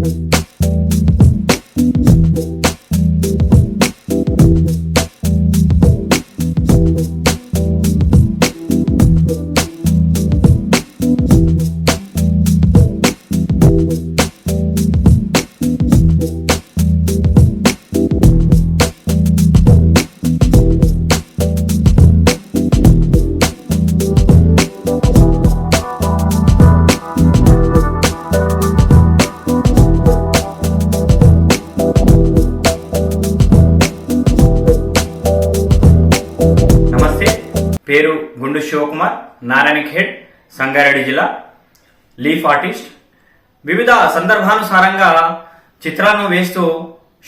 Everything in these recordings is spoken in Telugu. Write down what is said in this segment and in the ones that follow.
Bye. పేరు గుండు శివకుమార్ నారాయణ ఖేడ్ సంగారెడ్డి జిల్లా. Leaf artist. వివిధ సందర్భానుసారంగా చిత్రాలను వేస్తూ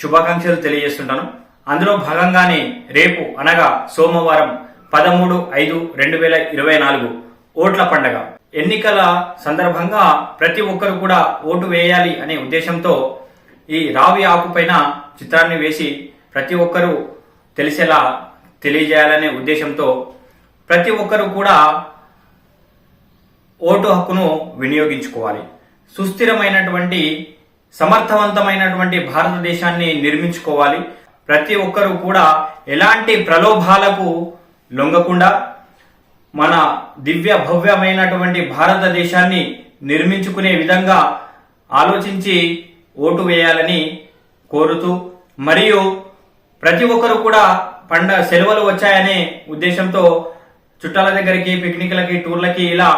శుభాకాంక్షలు తెలియజేస్తుంటాను. అందులో భాగంగానే రేపు అనగా సోమవారం పదమూడు ఐదు రెండు వేల ఇరవై నాలుగు ఓట్ల పండగ. ఎన్నికల సందర్భంగా ప్రతి ఒక్కరు కూడా ఓటు వేయాలి అనే ఉద్దేశంతో ఈ రావి ఆకు పైన చిత్రాన్ని వేసి ప్రతి ఒక్కరూ తెలిసేలా తెలియజేయాలనే ఉద్దేశంతో ప్రతి ఒక్కరూ కూడా ఓటు హక్కును వినియోగించుకోవాలి. సుస్థిరమైనటువంటి సమర్థవంతమైనటువంటి భారతదేశాన్ని నిర్మించుకోవాలి. ప్రతి ఒక్కరూ కూడా ఎలాంటి ప్రలోభాలకు లొంగకుండా మన దివ్య భవ్యమైనటువంటి భారతదేశాన్ని నిర్మించుకునే విధంగా ఆలోచించి ఓటు వేయాలని కోరుతూ మరియు ప్రతి ఒక్కరు కూడా పండ సెలవులు వచ్చాయనే ఉద్దేశంతో చుట్టాల దగ్గరికి పిక్నిక్లకి టూర్లకి ఇలా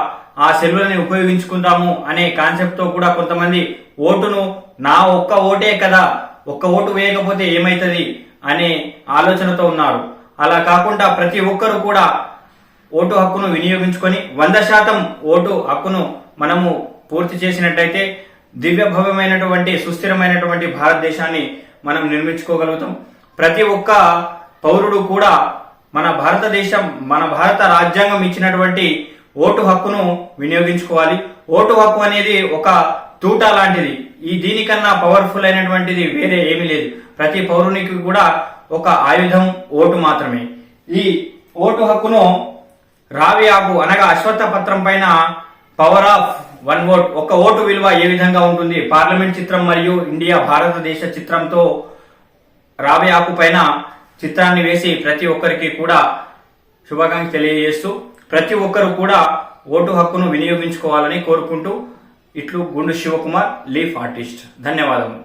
ఆ సెలవులని ఉపయోగించుకుందాము అనే కాన్సెప్ట్తో కూడా కొంతమంది ఓటును నా ఒక్క ఓటే కదా ఒక్క ఓటు వేయకపోతే ఏమైతుంది అనే ఆలోచనతో ఉన్నారు. అలా కాకుండా ప్రతి ఒక్కరు కూడా ఓటు హక్కును వినియోగించుకొని వంద శాతం ఓటు హక్కును మనము పూర్తి చేసినట్టయితే దివ్యభవ్యమైనటువంటి సుస్థిరమైనటువంటి భారతదేశాన్ని మనం నిర్మించుకోగలుగుతాం. ప్రతి ఒక్క పౌరుడు కూడా మన భారతదేశం మన భారత రాజ్యాంగం ఇచ్చినటువంటి ఓటు హక్కును వినియోగించుకోవాలి. ఓటు హక్కు అనేది ఒక తూట లాంటిది. ఈ దీనికన్నా పవర్ఫుల్ అయినటువంటిది వేరే ఏమీ లేదు. ప్రతి పౌరునికి కూడా ఒక ఆయుధం ఓటు మాత్రమే. ఈ ఓటు హక్కును రావి ఆకు అనగా అశ్వత్థ పత్రం పైన పవర్ ఆఫ్ వన్ ఓట్ ఒక ఓటు విలువ ఏ విధంగా ఉంటుంది? పార్లమెంట్ చిత్రం మరియు ఇండియా భారతదేశ చిత్రంతో రావి ఆకు పైన చిత్రాన్ని వేసి ప్రతి ఒక్కరికి కూడా శుభాకాంక్షలు తెలియజేస్తూ ప్రతి ఒక్కరు కూడా ఓటు హక్కును వినియోగించుకోవాలని కోరుకుంటూ ఇట్లు గుండు శివకుమార్ లీఫ్ ఆర్టిస్ట్. ధన్యవాదములు.